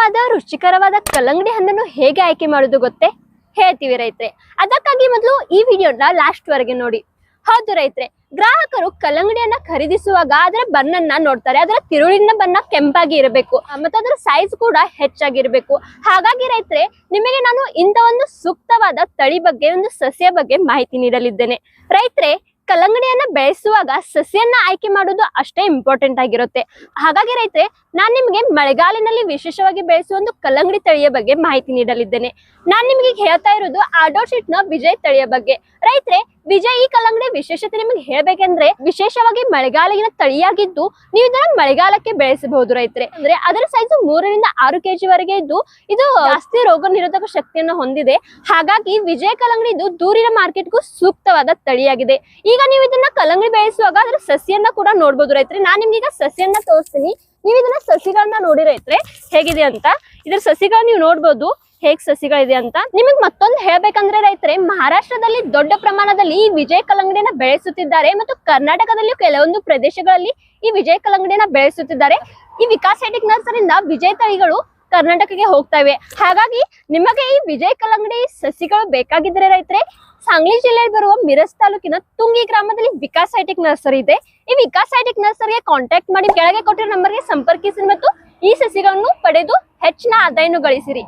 ಸುಂದರವಾದ ರುಚಿಕರವಾದ ಕಲ್ಲಂಗಡಿ ಹಣ್ಣನ್ನು ಹೇಗೆ ಆಯ್ಕೆ ಮಾಡೋದು ಗೊತ್ತೇ? ಹೇಳ್ತೀವಿ ರೈತ್ರೆ. ಅದಕ್ಕಾಗಿ ಮೊದಲು ಈ ವಿಡಿಯೋನ ಲಾಸ್ಟ್ ವರೆಗೆ ನೋಡಿ. ಹೌದು ರೈತ್ರೆ, ಗ್ರಾಹಕರು ಕಲ್ಲಂಗಡಿಯನ್ನ ಖರೀದಿಸುವಾಗ ಅದರ ಬಣ್ಣನ್ನ ನೋಡ್ತಾರೆ. ಅದರ ತಿರುಳಿನ ಬಣ್ಣ ಕೆಂಪಾಗಿ ಇರಬೇಕು. ಮತ್ತೆ ಅದರ ಸೈಜ್ ಕೂಡ ಹೆಚ್ಚಾಗಿರ್ಬೇಕು. ಹಾಗಾಗಿ ರೈತ್ರೆ, ನಿಮಗೆ ನಾನು ಇಂಥ ಒಂದು ಸೂಕ್ತವಾದ ತಳಿ ಬಗ್ಗೆ, ಒಂದು ಸಸ್ಯ ಬಗ್ಗೆ ಮಾಹಿತಿ ನೀಡಲಿದ್ದೇನೆ. ರೈತ್ರೆ ಕಲ್ಲಂಗಡಿಯನ್ನ ಬೆಳೆಸುವಾಗ ಸಸಿಯನ್ನ ಆಯ್ಕೆ ಮಾಡೋದು ಅಷ್ಟೇ ಇಂಪಾರ್ಟೆಂಟ್ ಆಗಿರುತ್ತೆ. ಹಾಗಾಗಿ ರೈತರೆ, ನಾನ್ ನಿಮ್ಗೆ ಮಳೆಗಾಲಿನಲ್ಲಿ ವಿಶೇಷವಾಗಿ ಬೆಳೆಸುವ ಒಂದು ಕಲ್ಲಂಗಡಿ ತಳಿಯ ಬಗ್ಗೆ ಮಾಹಿತಿ ನೀಡಲಿದ್ದೇನೆ. ನಾನ್ ನಿಮಗೆ ಹೇಳ್ತಾ ಇರೋದು ಆಡೋಶಿಟ್ನ ವಿಜಯ್ ತಳಿಯ ಬಗ್ಗೆ. ರೈತ್ರೆ ವಿಜಯ್, ಈ ಕಲ್ಲಂಗಡಿ ವಿಶೇಷತೆ ನಿಮಗೆ ಹೇಳ್ಬೇಕಂದ್ರೆ ವಿಶೇಷವಾಗಿ ಮಳೆಗಾಲಿನ ತಳಿಯಾಗಿದ್ದು ನೀವು ಇದನ್ನ ಮಳೆಗಾಲಕ್ಕೆ ಬೆಳೆಸಬಹುದು ರೈತರೆ. ಅಂದ್ರೆ ಅದರ ಸೈಜ್ ಮೂರರಿಂದ ಆರು ಕೆಜಿ ವರೆಗೆ ಇದ್ದು ಇದು ಜಾಸ್ತಿ ರೋಗ ನಿರೋಧಕ ಶಕ್ತಿಯನ್ನು ಹೊಂದಿದೆ. ಹಾಗಾಗಿ ವಿಜಯ ಕಲ್ಲಂಗಡಿ ಇದು ದೂರಿನ ಮಾರ್ಕೆಟ್ಗೂ ಸೂಕ್ತವಾದ ತಳಿಯಾಗಿದೆ. ಈಗ ನೀವು ಇದನ್ನ ಕಲ್ಲಂಗಡಿ ಬೆಳೆಸುವಾಗ ಅದರ ಸಸಿಯನ್ನ ಕೂಡ ನೋಡ್ಬೋದು ರೈತ್ರೆ. ನಾನ್ ನಿಮ್ಗೆ ಈಗ ಸಸಿಯನ್ನ ತೋರಿಸ್ತೀನಿ. ನೀವು ಇದನ್ನ ಸಸಿಗಳನ್ನ ನೋಡಿ ರೈತರೆ, ಹೇಗಿದೆ ಅಂತ. ಇದ್ರ ಸಸಿಗಳನ್ನ ನೀವು ನೋಡ್ಬೋದು. ಹೇಗ್ ಸಸಿಗಳಿದೆ ಅಂತ ನಿಮಗ್ ಮತ್ತೊಂದು ಹೇಳ್ಬೇಕಂದ್ರೆ ರೈತರೆ, ಮಹಾರಾಷ್ಟ್ರದಲ್ಲಿ ದೊಡ್ಡ ಪ್ರಮಾಣದಲ್ಲಿ ಈ ವಿಜಯ ಕಲ್ಲಂಗಡಿಯನ್ನ ಬೆಳೆಸುತ್ತಿದ್ದಾರೆ ಮತ್ತು ಕರ್ನಾಟಕದಲ್ಲಿಯೂ ಕೆಲವೊಂದು ಪ್ರದೇಶಗಳಲ್ಲಿ ಈ ವಿಜಯ ಕಲ್ಲಂಗಡಿಯನ್ನ ಬೆಳೆಸುತ್ತಿದ್ದಾರೆ. ಈ ವಿಕಾಸ್ ಹೆಡಿಕ್ ನರ್ಸರಿಂದ ವಿಜಯ ತಳಿಗಳು ಕರ್ನಾಟಕಕ್ಕೆ ಹೋಗ್ತಾ ಇವೆ. ಹಾಗಾಗಿ ನಿಮಗೆ ಈ ವಿಜಯ ಕಲ್ಲಂಗಡಿ ಸಸಿಗಳು ಬೇಕಾಗಿದ್ರೆ ರೈತರೆ, ಸಾಂಗ್ಲಿ ಜಿಲ್ಲೆಯಲ್ಲಿ ಬರುವ ಮಿರಸ್ ತಾಲೂಕಿನ ತುಂಗಿ ಗ್ರಾಮದಲ್ಲಿ ವಿಕಾಸ್ ಹೈಟೆಕ್ ನರ್ಸರಿ ಇದೆ. ಈ ವಿಕಾಸ್ ಹೈಟೆಕ್ ನರ್ಸರಿಗೆ ಕಾಂಟ್ಯಾಕ್ಟ್ ಮಾಡಿ ಕೆಳಗೆ ಕೊಟ್ಟಿರೋ ನಂಬರ್ಗೆ ಸಂಪರ್ಕಿಸಿ ಮತ್ತು ಈ ಸಸಿಗಳನ್ನು ಪಡೆದು ಹೆಚ್ಚಿನ ಆದಾಯವನ್ನು ಗಳಿಸಿರಿ.